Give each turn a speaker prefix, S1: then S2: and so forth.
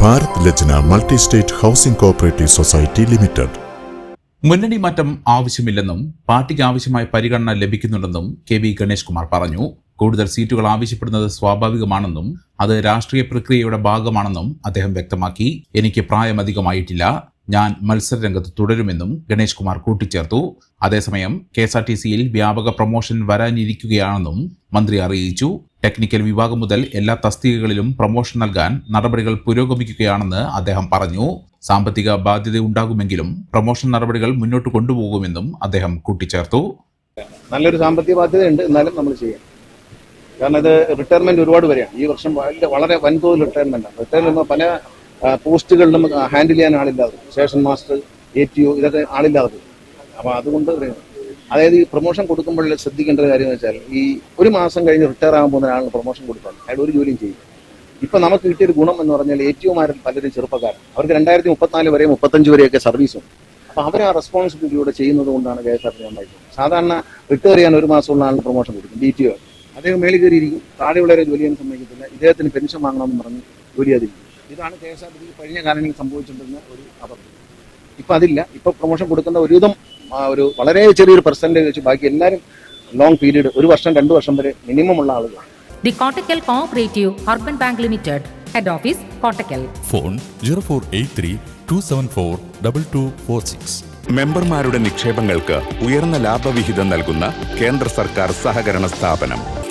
S1: Bharat Lajna multi state housing cooperative society limited.
S2: മുന്നണി മാറ്റം ആവശ്യമില്ലെന്നും പാർട്ടിക്ക് ആവശ്യമായ പരിഗണന ലഭിക്കുന്നുണ്ടെന്നും കെ വി ഗണേഷ് കുമാർ പറഞ്ഞു. കൂടുതൽ സീറ്റുകൾ ആവശ്യപ്പെടുന്നത് സ്വാഭാവികമാണെന്നും അത് രാഷ്ട്രീയ പ്രക്രിയയുടെ ഭാഗമാണെന്നും അദ്ദേഹം വ്യക്തമാക്കി. എനിക്ക് പ്രായമധികമായിട്ടില്ല. ഞാൻ മത്സരരംഗത്ത് തുടരുമെന്നും ഗണേഷ് കുമാർ കൂട്ടിച്ചേർത്തു. അതേസമയം കെ എസ് ആർ ടി സിയിൽ വ്യാപക പ്രൊമോഷൻ വരാനിരിക്കുകയാണെന്നും മന്ത്രി അറിയിച്ചു. ടെക്നിക്കൽ വിഭാഗം മുതൽ എല്ലാ തസ്തികകളിലും പ്രൊമോഷൻ നൽകാൻ നടപടികൾ പുരോഗമിക്കുകയാണെന്ന് അദ്ദേഹം പറഞ്ഞു. സാമ്പത്തിക ബാധ്യത ഉണ്ടാകുമെങ്കിലും പ്രൊമോഷൻ നടപടികൾ മുന്നോട്ട് കൊണ്ടുപോകുമെന്നും അദ്ദേഹം കൂട്ടിച്ചേർത്തു.
S3: നല്ലൊരു സാമ്പത്തിക ബാധ്യതയുണ്ട് എന്നാലും നമ്മൾ ചെയ്യാം കാരണം ഇത് റിട്ടയർമെന്റ് ഒരുപാട് വരെയാണ്. ഈ വർഷം വളരെ വൻതോതിൽ റിട്ടയർമെന്റ് ആണ്. റിട്ടയർമെന്റ് പല പോസ്റ്റുകളിലും ഹാൻഡിൽ ചെയ്യാൻ ആളില്ലാതെ. Station master A T O ഇതൊക്കെ ആളില്ലാതെ. അപ്പോൾ അതുകൊണ്ട് അതായത് ഈ പ്രൊമോഷൻ കൊടുക്കുമ്പോൾ ശ്രദ്ധിക്കേണ്ട ഒരു കാര്യം എന്ന് വെച്ചാൽ ഈ ഒരു മാസം കഴിഞ്ഞ് റിട്ടയർ ആകാൻ പോകുന്ന ഒരാളിന് പ്രൊമോഷൻ കൊടുത്താൽ അയാൾ ഒരു ജോലിയും ചെയ്യും ഇപ്പം നമുക്ക് കിട്ടിയൊരു ഗുണം എന്ന് പറഞ്ഞാൽ എ ടി ഒമാരിൽ പലരും ചെറുപ്പക്കാരൻ അവർക്ക് രണ്ടായിരത്തി മുപ്പത്തിനാല് വരെ മുപ്പത്തഞ്ച് വരെയൊക്കെ സർവീസും അപ്പോൾ അവർ ആ റെസ്പോൺസിബിലിറ്റിയോടെ ചെയ്യുന്നത് കൊണ്ടാണ് കെ എസ് ആർ ടി സാധാരണ റിട്ടയർ ചെയ്യാൻ ഒരു മാസമുള്ള ആളിന് പ്രൊമോഷൻ കൊടുക്കും ഡി ടി ഒ അദ്ദേഹം മേളിൽ കയറിയിരിക്കും. താഴെയുള്ളവരെ ജോലി ചെയ്യാൻ സമ്മതിക്കത്തില്ല. ഇദ്ദേഹത്തിന് പെൻഷൻ വാങ്ങണമെന്ന് പറഞ്ഞ് ജോലി ചെയ്യാതിരിക്കും. ഇതാണ് കെ എസ് ആർ ടി കഴിഞ്ഞ കാലങ്ങളിൽ സംഭവിച്ചിട്ടുണ്ടെന്ന ഒരു അപകടം ഇപ്പൊ അതില്ല. ഇപ്പൊ പ്രൊമോഷൻ കൊടുക്കുന്ന ഒരുവിധം ആ, ഒരു വളരെ ചെറിയൊരു പെർസെന്റേജ് വെച്ച് ബാക്കി എല്ലാവരും ലോങ് പീരീഡ് ഒരു വർഷം രണ്ട് വർഷം വരെ മിനിമം ഉള്ള ആളുകളാണ്.
S4: The Kottakkal cooperative urban bank limited head office Kottakkal
S5: phone zero four eight three two seven four double two four six
S6: മെമ്പർമാരുടെ നിക്ഷേപങ്ങൾക്ക് ഉയർന്ന ലാഭവിഹിതം നൽകുന്ന കേന്ദ്ര സർക്കാർ സഹകരണ സ്ഥാപനം.